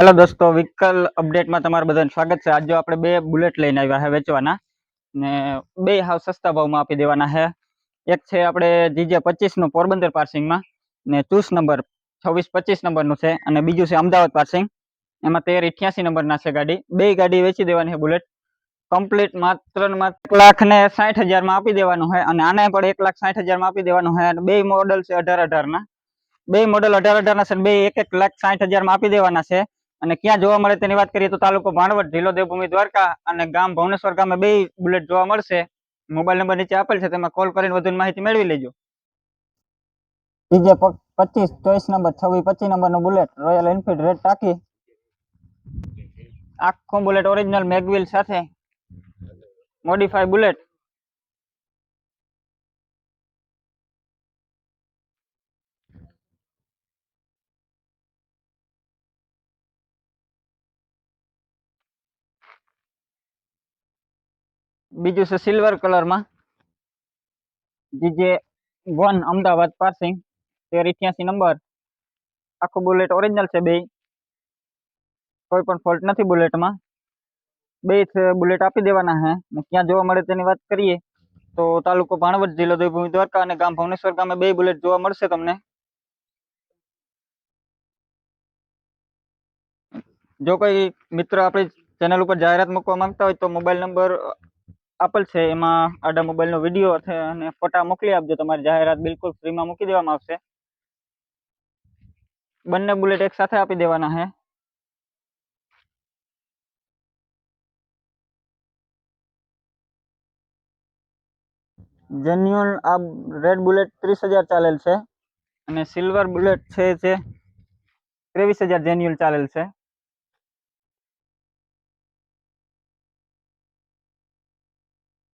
Hello દોસ્તો vehicle અપડેટમાં તમારું બધાનું સ્વાગત છે. આજે આપણે બે બુલેટ લઈને આવ્યા છે વેચવાના ને બે હાવ સસ્તા ભાવમાં આપી દેવાના છે એક છે આપણે જીજે પચીસનું પોરબંદર પાર્સિંગમાં ને ચૂસ નંબર છવ્વીસ પચીસ નંબરનું છે અને બીજું છે અમદાવાદ પાર્સિંગ. એમાં તેર અઠ્યાસી નંબરના છે ગાડી. બે ગાડી વેચી દેવાની છે બુલેટ. કમ્પ્લીટ માત્ર એક લાખ ને સાઠ હજારમાં આપી દેવાનું છે અને આને પણ એક લાખ સાઠ હજારમાં આપી દેવાનું છે અને બે મોડલ છે અઢાર અઢારના. બે મોડલ અઢાર અઢારના છે બે એક એક લાખ સાઠ હજારમાં આપી દેવાના છે. અને ક્યાં જોવા મળે તેની વાત કરીએ તો તાલુકો ભાણવડ જિલ્લો દેવભૂમિ દ્વારકા અને ગામ ભવનેશ્વર ગામે બે બુલેટ જોવા મળશે. મોબાઈલ નંબર નીચે આપેલ છે તેમાં કોલ કરીને વધુ માહિતી મેળવી લેજો. બીજે પચીસ ચોઈસ નંબર છવ્વીસ પચીસ નંબરનો બુલેટ રોયલ એનફિલ્ડ રેડ ટાંકી આખો બુલેટ ઓરિજિનલ મેગવિલ સાથે મોડિફાઈ બુલેટ. બીજું છે સિલ્વર કલરમાં જીજે વન અમદાવાદ પાર્સિંગ તેર ઇઠ્યાસી નંબર આખું બુલેટ ઓરિજિનલ છે બે કોઈ પણ ફોલ્ટ નથી બુલેટમાં બે બુલેટ આપી દેવાના છે ને ક્યાં જોવા મળે તેની વાત કરીએ. તો તાલુકો ભાણવડ, જિલ્લો દેવભૂમિ દ્વારકા અને ગામ ભુવનેશ્વર ગામે બે બુલેટ જોવા મળશે તમને. જો કોઈ મિત્ર આપણી ચેનલ ઉપર જાહેરાત મૂકવા માંગતા હોય તો મોબાઈલ નંબર આપેલ છે, એમાં આડા મોબાઈલનો વીડિયો છે અને ફોટા મોકલી આપજો, તમારી જાહેરાત બિલકુલ ફ્રીમાં મૂકી દેવામાં આવશે. બંને બુલેટ એક સાથે આપી દેવાના છે. જેન્યુઅલ આ રેડ બુલેટ ત્રીસ હજાર ચાલેલ છે અને સિલ્વર બુલેટ છે જે ત્રેવીસ હજાર જેન્યુઅલ ચાલેલ છે.